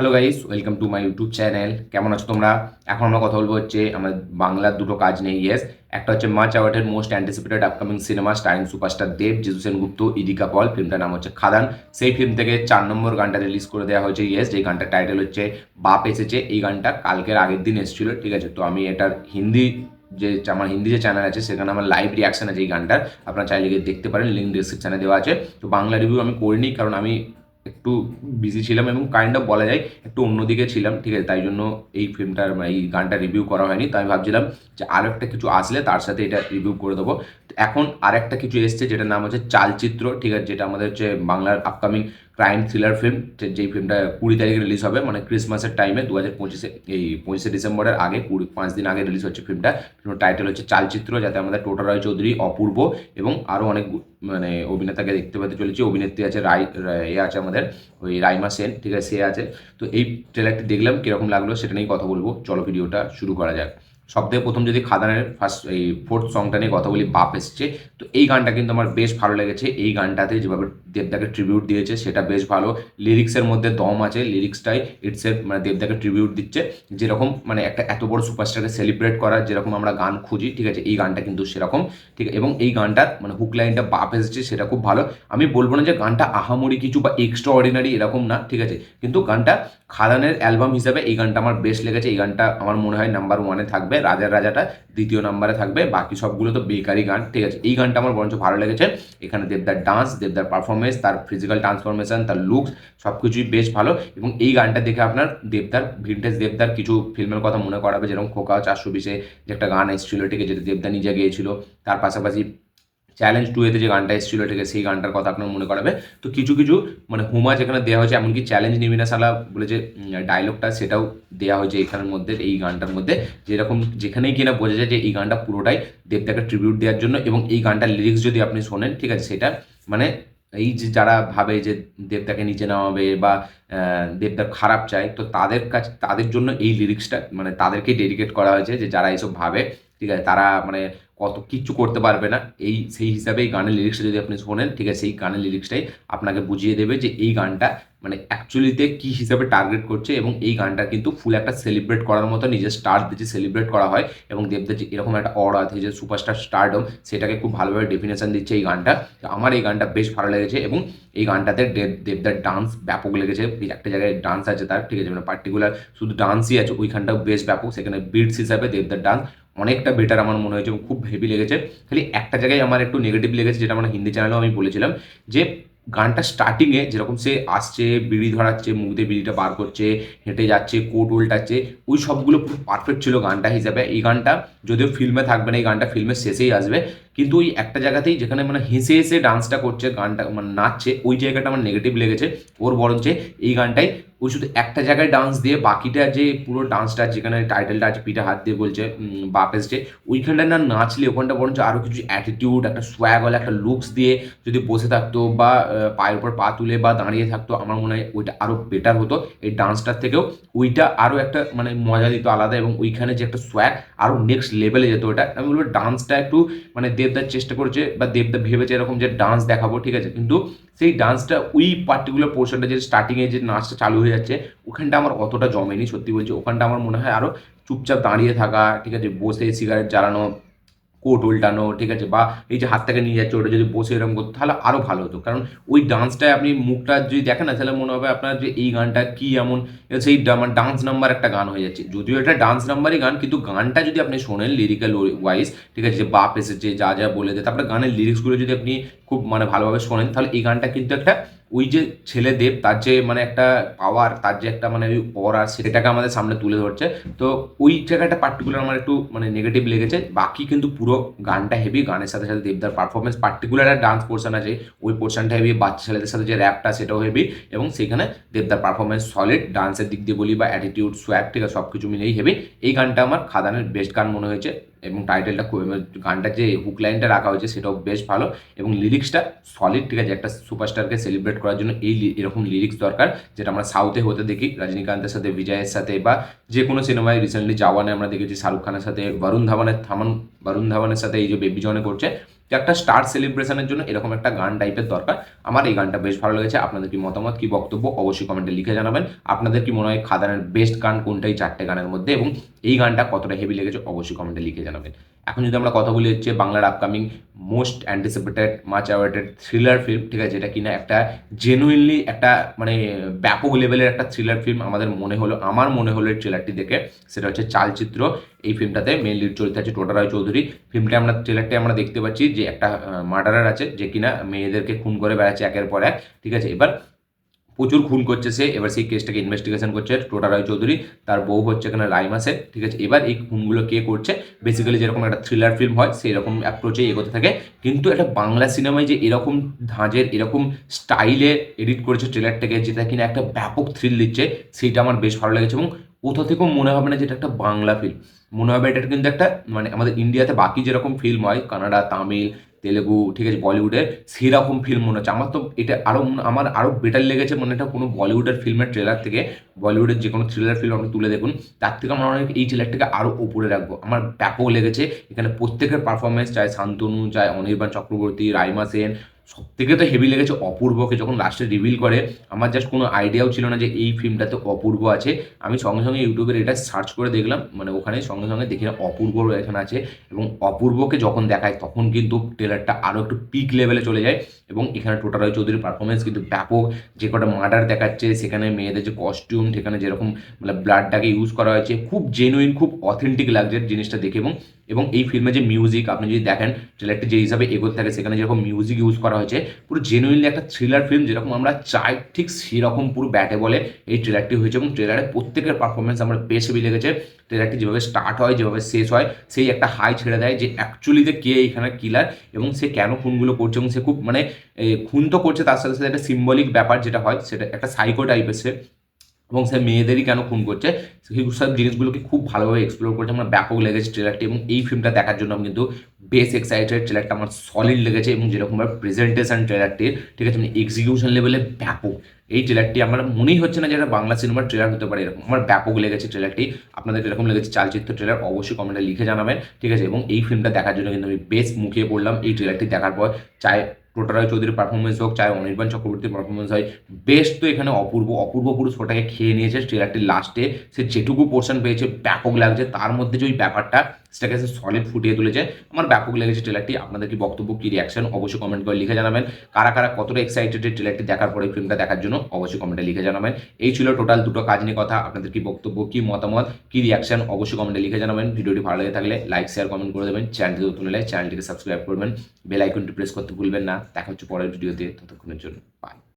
Hello guys welcome to my YouTube channel কেমন আছো তোমরা? এখন আমরা কথা বলব হচ্ছে আমার বাংলার দুটো কাজ নেই ইয়েস একটা হচ্ছে much অ্যাওয়ার্ডের most anticipated upcoming cinema starring superstar Dev Jisshu Sengupta ইদিকা পল ফিল্মটার নাম হচ্ছে খাদান সেই ফিল্ম থেকে চার নম্বর গানটা রিলিজ করে দেওয়া হয়েছে ইয়েস যেই গানটার টাইটেল হচ্ছে বাপ এসেছে। এই গানটা কালকের আগের দিন এসেছিল, ঠিক আছে? তো আমি এটার হিন্দি যে, আমার হিন্দি যে চ্যানেল আছে, সেখানে আমার লাইভ রিয়াকশন আছে এই গানটার। আপনারা চাইলে গিয়ে দেখতে পারেন লিঙ্ক ডিসক্রিপশানে দেওয়া আছে। তো বাংলা রিভিউ আমি করিনি, কারণ আমি একটু বিজি ছিলাম এবং কাইন্ড অফ বলা যায় একটু অন্যদিকে ছিলাম, ঠিক আছে? তাই জন্য এই ফিল্মটার মানে এই গানটা রিভিউ করা হয়নি। তাই ভাবছিলাম যে আর একটা কিছু আসলে তার সাথে এটা রিভিউ করে দেবো। এখন আর একটা কিছু এসছে যেটার নাম হচ্ছে চালচিত্র, ঠিক আছে? যেটা আমাদের হচ্ছে বাংলার আপকামিং ক্রাইম থ্রিলার ফিল্ম যেই ফিল্মটা কুড়ি তারিখে রিলিজ হবে মানে ক্রিসমাসের টাইমে দু হাজার পঁচিশে, এই পঁচিশে ডিসেম্বরের আগে, কুড়ি, পাঁচ দিন আগে রিলিজ হচ্ছে ফিল্মটা। ফিল্মের টাইটেল হচ্ছে চালচিত্র, যাতে আমাদের টোটা রায় চৌধুরী অপূর্ব এবং আরও অনেক মানে অভিনেতাকে দেখতে পেতে চলেছি। অভিনেত্রী আছে রাই এ আছে আমাদের, ওই রাইমা সেন, ঠিক আছে, সে আছে। তো এই ট্রেলারটি দেখলাম, কীরকম লাগল সেটা নিয়েই কথা বলব। চলো ভিডিওটা শুরু করা যাক। সব থেকে প্রথম যদি খাদানের ফার্স্ট এই ফোর্থ সংটা নিয়ে কথা বলি, বাপ এসছে। তো এই গানটা কিন্তু আমার বেশ ভালো লেগেছে। এই গানটাতে যেভাবে দেবদাকে ট্রিবিউট দিয়েছে, সেটা বেশ ভালো। লিরিক্সের মধ্যে দম আছে লিরিক্সটাই ইটস মানে দেবদাকে ট্রিবিউট দিচ্ছে। যেরকম মানে একটা এত বড় সুপারস্টারকে সেলিব্রেট করার যেরকম আমরা গান খুঁজি, ঠিক আছে? এই গানটা কিন্তু সেরকম, ঠিক আছে? এবং এই গানটার মানে হুক লাইনটা বাপ এসেছে, সেটা খুব ভালো। আমি বলব না যে গানটা আহামরি কিছু বা এক্সট্রা অর্ডিনারি এরকম না, ঠিক আছে? কিন্তু গানটা খাদানের অ্যালবাম হিসাবে এই গানটা আমার বেশ লেগেছে। এই গানটা আমার মনে হয় নাম্বার ওয়ানে থাকবে, রাজার রাজাটা দ্বিতীয় নাম্বারে থাকবে, বাকি সবগুলো তো বেকারি গান, ঠিক আছে? এই গানটা আমার বরঞ্চ ভালো লেগেছে। এখানে দেবদার ডান্স দেবদার পারফরমেন্স তার ফিজিক্যাল ট্রান্সফরমেশন তার লুকস সব কিছুই বেশ ভালো। এবং এই গানটা দেখে আপনার দেবদার ভিন্টেজ দেবদার কিছু ফিল্মের কথা মনে করাবে, যেরকম খোকা, চারশো বিশে যে একটা গান এসেছিল ঠিক আছে দেবদা নিজে গিয়েছিল। তার পাশাপাশি চ্যালেঞ্জ টু এতে যে গানটা এসেছিল আছে সেই গানটার কথা আপনার মনে করাবে। তো কিছু কিছু মানে হুমা যেখানে দেওয়া হয়েছে, এমনকি চ্যালেঞ্জ নিবিনা সালা বলে যে ডায়লগটা সেটাও দেওয়া হয়েছে এখানের মধ্যে, এই গানটার মধ্যে। যেরকম যেখানেই কিনা বোঝা যায় যে এই গানটা পুরোটাই দেবদাকে ট্রিবিউট দেওয়ার জন্য, এবং এই গানটার লিরিক্স যদি আপনি শোনেন, ঠিক আছে, সেটা মানে এই যে যারা ভাবে যে দেবদাকে নিচে নামাবে বা দেবদা খারাপ চায়, তো তাদের কাছ, তাদের জন্য এই লিরিক্সটা মানে তাদেরকেই ডেডিকেট করা হয়েছে যে যারা এইসব ভাবে, ঠিক আছে, তারা মানে কত কিচ্ছু করতে পারবে না, এই সেই হিসাবে এই গানের লিরিক্সটা যদি আপনি শোনেন, ঠিক আছে, সেই গানের লিরিক্সটাই আপনাকে বুঝিয়ে দেবে যে এই গানটা মানে অ্যাকচুয়ালিতে কী হিসাবে টার্গেট করছে এবং এই গানটা কিন্তু ফুল একটা সেলিব্রেট করার মতো নিজের স্টার দিচ্ছে সেলিব্রেট করা হয় এবং দেবদের যে এরকম একটা অর আছে যে সুপারস্টার স্টারডম সেটাকে খুব ভালোভাবে ডেফিনেশন দিচ্ছে এই গানটা। তো আমার এই গানটা বেশ ভালো লেগেছে এবং এই গানটাতে দেব, দেবদার ডান্স ব্যাপক লেগেছে একটা জায়গায় ডান্স আছে তার, ঠিক আছে মানে পার্টিকুলার শুধু ডান্সই আছে, ওইখানটাও বেশ ব্যাপক, সেখানে বিটস হিসাবে দেবদার ডান্স অনেকটা বেটার আমার মনে হয়েছে খুব হেভি লেগেছে। খালি একটা জায়গায় আমার একটু নেগেটিভ লেগেছে, যেটা আমার হিন্দি চ্যানেলেও আমি বলেছিলাম, যে গানটা স্টার্টিংয়ে যেরকম সে আসছে, বিড়ি ধরাচ্ছে, মুখ দিয়ে বিড়িটা বার করছে, হেঁটে যাচ্ছে, কোট উল্টাচ্ছে, ওই সবগুলো পুরো পারফেক্ট ছিল গানটা হিসাবে। এই গানটা যদিও ফিল্মে থাকবে না, এই গানটা ফিল্মের শেষেই আসবে। কিন্তু ওই একটা জায়গাতেই যেখানে মানে হেসে হেসে ডান্সটা করছে, গানটা মানে নাচছে, ওই জায়গাটা আমার নেগেটিভ লেগেছে। ওর বরঞ্চ এই গানটাই ওই শুধু একটা জায়গায় ডান্স দিয়ে বাকিটা যে পুরো ডান্সটা যেখানে টাইটেলটা আছে, পিঠে হাত দিয়ে বলছে বাপ এসছে, ওইখানটা না নাচলে ওখানটা বরঞ্চ আরও কিছু অ্যাটিটিউড একটা সোয়াগ হলে একটা লুকস দিয়ে যদি বসে থাকতো বা পায়ের উপর পা তুলে বা দাঁড়িয়ে থাকতো, আমার মনে হয় ওইটা আরও বেটার হতো। এই ডান্সটার থেকেও ওইটা আরও একটা মানে মজা দিত আলাদা এবং ওইখানে যে একটা সোয়াগ আরও নেক্সট লেভেলে যেত ওটা। আমি বলব ডান্সটা একটু মানে দেবদার চেষ্টা করেছে বা দেবদা ভেবেছে এরকম যে ডান্স দেখাবো, ঠিক আছে? কিন্তু সেই ডান্সটা ওই পার্টিকুলার পোর্শনটা যে স্টার্টিংয়ে যে নাচটা চালু হয়ে যাচ্ছে, ওখানটা আমার অতটা জমেনি, সত্যি বলছি। ওখানটা আমার মনে হয় আরও চুপচাপ দাঁড়িয়ে থাকা, ঠিক আছে? বসে সিগারেট জ্বালানো কোট উল্টানো, ঠিক আছে? বা এই যে হাতটাকে নিয়ে যাচ্ছে, ওটা যদি বসে এরকম করতো, তাহলে আরও ভালো হতো। কারণ ওই ডান্সটায় আপনি মুখটা যদি দেখেন না, তাহলে মনে হবে আপনার যে এই গানটা কি এমন সেই আমার ডান্স নাম্বার একটা গান হয়ে যাচ্ছে। যদিও এটা ডান্স নাম্বারই গান, কিন্তু গানটা যদি আপনি শোনেন লিরিক্যাল ওয়াইজ ঠিক আছে? যে বাপ এসেছে, যা যা বলে দেয়, তারপরে গানের লিরিক্সগুলো যদি আপনি খুব মানে ভালোভাবে শোনেন, তাহলে এই গানটা কিন্তু একটা ওই যে ছেলে দেব, তার যে মানে একটা পাওয়ার তার যে একটা মানে ওই অরা সেটাকে আমাদের সামনে তুলে ধরছে। তো ওই জায়গাটা পার্টিকুলার আমার একটু মানে নেগেটিভ লেগেছে। বাকি কিন্তু পুরো গানটা হেভি গানের সাথে সাথে দেবদার পারফরমেন্স পার্টিকুলার একটা ডান্স পোর্শন আছে। ওই পোর্শনটা হেভি বাচ্চা ছেলেদের সাথে যে র্যাপটা সেটাও হেভি এবং সেখানে দেবদার পারফরমেন্স সলিড ডান্সের দিক দিয়ে বলি বা অ্যাটিটিউড সোয়াগ আছে সব কিছু মিলেই হেভি এই গানটা আমার খাদানের বেস্ট গান মনে হয়েছে। এবং টাইটেলটা খুব গানটার যে হুক লাইনটা রাখা হয়েছে, সেটাও বেশ ভালো। এবং লিরিক্সটা সলিড ঠিক আছে? একটা সুপারস্টারকে সেলিব্রেট করার জন্য এই এরকম লিরিক্স দরকার, যেটা আমরা সাউথে হতে দেখি। রজনীকান্তের সাথে, বিজয়ের সাথে বা যে কোনো সিনেমায় রিসেন্টলি জাওয়ানে আমরা দেখেছি শাহরুখ খানের সাথে বরুণ ধাওয়ানের থামান বরুণ ধাওয়ানের সাথে এই যে বেবি জনে করছে। একটা স্টার সেলিব্রেশনের জন্য এরকম একটা গান টাইপের দরকার। আমার এই গানটা বেশ ভালো লেগেছে। আপনাদের কি মতামত, কি বক্তব্য, অবশ্যই কমেন্টে লিখে জানাবেন। আপনাদের কি মনে হয় খাদানের বেস্ট গান কোনটাই চারটে গানের মধ্যে? এবং এই গানটা কতটা হেভি লেগেছে অবশ্যই কমেন্টে লিখে জানাবেন। এখন যদি আমরা কথা বলি হচ্ছে বাংলার upcoming most anticipated much awaited thriller film ঠিক আছে? যেটা কিনা একটা জেনুইনলি একটা মানে ব্যাপক লেভেলের একটা থ্রিলার ফিল্ম আমাদের মনে হলো, আমার মনে হলো এই ট্রেলারটি দেখে, সেটা হচ্ছে চালচিত্র। এই ফিল্মটাতে মেন লিড চরিত্র আছে টোটা রায় চৌধুরী। ফিল্মটা আমরা ট্রেলারটি আমরা দেখতে পাচ্ছি যে একটা মার্ডারার আছে, যে কিনা মেয়েদেরকে খুন করে বেড়াচ্ছে একের পর এক, ঠিক আছে? এবার প্রচুর খুন করছে সে, এবার সেই কেসটাকে ইনভেস্টিগেশন করছে টোটা রায় চৌধুরী তার বউ হচ্ছে এখানে রাইমাসে ঠিক আছে? এবার এই খুনগুলো কে করছে? বেসিক্যালি যেরকম একটা থ্রিলার ফিল্ম হয় সেই রকম অ্যাপ্রোচে এগোতে থাকে। কিন্তু একটা বাংলা সিনেমায় যে এরকম ধাঁজের এরকম স্টাইলে এডিট করেছে ট্রেলারটাকে যেটা কিনা একটা ব্যাপক থ্রিল দিচ্ছে, সেইটা আমার বেশ ভালো লেগেছে এবং কোথাও থেকেও মনে হবে না যে এটা একটা বাংলা ফিল্ম মনে হবে এটা কিন্তু একটা মানে আমাদের ইন্ডিয়াতে বাকি যেরকম ফিল্ম হয়, কানাডা, তামিল তেলেগু, ঠিক আছে, বলিউডের সেরকম ফিল্ম মনে হচ্ছে। আমার তো এটা আরও আমার আরও বেটার লেগেছে মনে এটা কোনো বলিউডের ফিল্মের ট্রেলার থেকে। বলিউডের যে কোনো থ্রিলার ফিল্ম আপনি তুলে দেখুন, তার থেকে আমার অনেক এই ট্রেলারটাকে আরও উপরে রাখব। আমার ব্যাপক লেগেছে। এখানে প্রত্যেকের পারফরমেন্স চাই শান্তনু, চায় অনির্বাণ চক্রবর্তী, রাইমা সেন সব থেকে তো হেভি লেগেছে অপূর্বকে যখন লাস্টে রিভিল করে, আমার জাস্ট কোনো আইডিয়াও ছিল না যে এই ফিল্মটাতে অপূর্ব আছে। আমি সঙ্গে সঙ্গে ইউটিউবের এটা সার্চ করে দেখলাম মানে ওখানে সঙ্গে সঙ্গে দেখি না অপূর্ব এখানে আছে এবং অপূর্বকে যখন দেখায় তখন কিন্তু ট্রেলারটা আরও একটু পিক লেভেলে চলে যায় এবং এখানে টোটাল রয় চৌধুরীর পারফরমেন্স কিন্তু ব্যাপক। যে কটা মার্ডার দেখাচ্ছে, সেখানে মেয়েদের যে কস্টিউম সেখানে যেরকম মানে ব্লাডটাকে ইউজ করা হয়েছে, খুব জেনুইন খুব অথেন্টিক লাগছে জিনিসটা দেখে এবং এবং এই ফিল্মে যে মিউজিক আপনি যদি দেখেন ট্রেলারটি যে হিসাবে এগোতে থাকে, সেখানে যেরকম মিউজিক ইউজ করা হয়েছে, পুরো জেনুইনলি একটা থ্রিলার ফিল্ম যেরকম আমরা চাই, ঠিক সেরকম পুরো ব্যাটে বলে এই ট্রেলারটি হয়েছে। এবং ট্রেলারে প্রত্যেকের পারফরমেন্স আমরা বেশ হেভি লেগেছে। ট্রেলারটি যেভাবে স্টার্ট হয়, যেভাবে শেষ হয়, সেই একটা হাই ছেড়ে দেয় যে অ্যাকচুয়ালিতে কে এখানে কিলার এবং সে কেন খুনগুলো করছে এবং সে খুব মানে খুন তো করছে, তার সাথে সাথে একটা সিম্বলিক ব্যাপার যেটা হয়, সেটা একটা সাইকো টাইপের সে এবং সে মেয়েদেরই কেন খুন করছে? সেই সব জিনিসগুলোকে খুব ভালোভাবে এক্সপ্লোর করছে। আমার ব্যাপক লেগেছে ট্রেলারটি এবং এই ফিল্মটা দেখার জন্য আমি কিন্তু বেশ এক্সাইটেড ট্রেলারটা আমার সলিড লেগেছে এবং যেরকমভাবে প্রেজেন্টেশন ট্রেলারটির ঠিক আছে? মানে এক্সিকিউশন লেভেলে ব্যাপক। এই ট্রেলারটি আমার মনেই হচ্ছে না যে এটা বাংলা সিনেমার ট্রেলার হতে পারে এরকম। আমার ব্যাপক লেগেছে ট্রেলারটি আপনাদের এরকম লেগেছে চালচিত্র ট্রেলার অবশ্যই কমেন্টে লিখে জানাবেন, ঠিক আছে? এবং এই ফিল্মটা দেখার জন্য কিন্তু আমি বেশ মুখিয়ে পড়লাম। এই ট্রেলারটি দেখার পর চাই টোটা রায় চৌধুরীর পারফরমেন্স হোক, চাই অনির্বাণ চক্রবর্তীর পারফরমেন্স হয়। বেস্ট তো এখানে অপূর্ব অপূর্ব পুরুষ ওটাকে খেয়ে নিয়েছে ট্রেলারটির লাস্টে সে যেটুকু পোর্শন পেয়েছে, ব্যাপক লাগছে। তার মধ্যে যে ওই ব্যাপারটা সেটাকে সে সলিড ফুটিয়ে তুলেছে। আমার ব্যাপক লেগেছে ট্রেলারটি আপনাদের কি বক্তব্য, কি রিয়াকশন অবশ্যই কমেন্ট করে লিখে জানাবেন। কারা কারা কতটা এক্সাইটেড ট্রেলারটি দেখার পরে ফিল্মটা দেখার জন্য অবশ্যই কমেন্টে লিখে জানাবেন। এই ছিল টোটাল দুটো কাজ নিয়ে কথা। আপনাদের কি বক্তব্য, কি মতামত, কি রিয়াকশন অবশ্যই কমেন্টে লিখে জানাবেন। ভিডিওটি ভালো লেগে থাকলে লাইক শেয়ার কমেন্ট করে দেবেন। চ্যানেলটি নতুন হলে চ্যানেলটিকে সাবস্ক্রাইব করবেন। বেল আইকনটি প্রেস করতে ভুলবেন না। দেখা হচ্ছে পরের ভিডিওতে। ততক্ষণের জন্য বাই